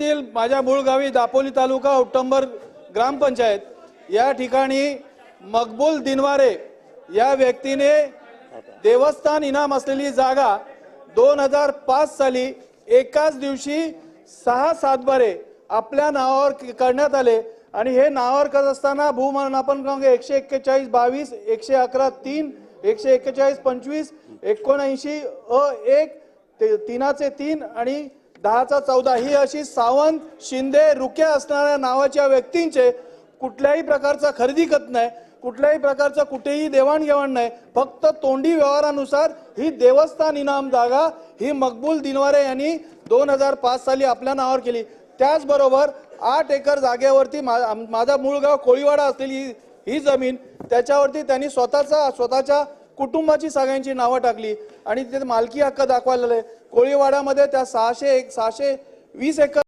तील माझ्या मूळ गावी दापोली तालुका उट्टंबर ग्रामपंचायत. या ठिकाणी मकबूल दिनवारे या व्यक्तीने देवस्थान इनाम असलेली जागा दोन हजार पाच साली एकाच दिवशी सहा सातबारे आपल्या नावावर करण्यात आले. आणि हे नावावर करत असताना भूमानापन क्रमांक एकशे एक्केचाळीस बावीस एकशे अकरा तीन एकशे एक्केचाळीस पंचवीस एकोणऐंशी अ एक ते तीनाचे तीन आणि दहाचा चौदा. ही अशी सावंत शिंदे रुक्या असणाऱ्या नावाच्या व्यक्तींचे कुठल्याही प्रकारचा खरेदी करत नाही कुठल्याही प्रकारचं कुठेही देवाणघेवाण नाही. फक्त तोंडी व्यवहारानुसार ही देवस्थान इनाम जागा ही मकबूल दिनवारे यांनी दोन हजार पाच साली आपल्या नावावर केली. त्याचबरोबर आठ एकर जागेवरती मा- माझा मूळ गाव कोळीवाडा असलेली ही- ही जमीन त्याच्यावरती त्यांनी स्वतःचा स्वतःच्या कुटुंबाची सगळ्यांची नावं टाकली. आणि तिथे मालकी हक्क दाखवायला कोळीवाड्यामध्ये त्या सहाशे एक सहाशे वीस एकर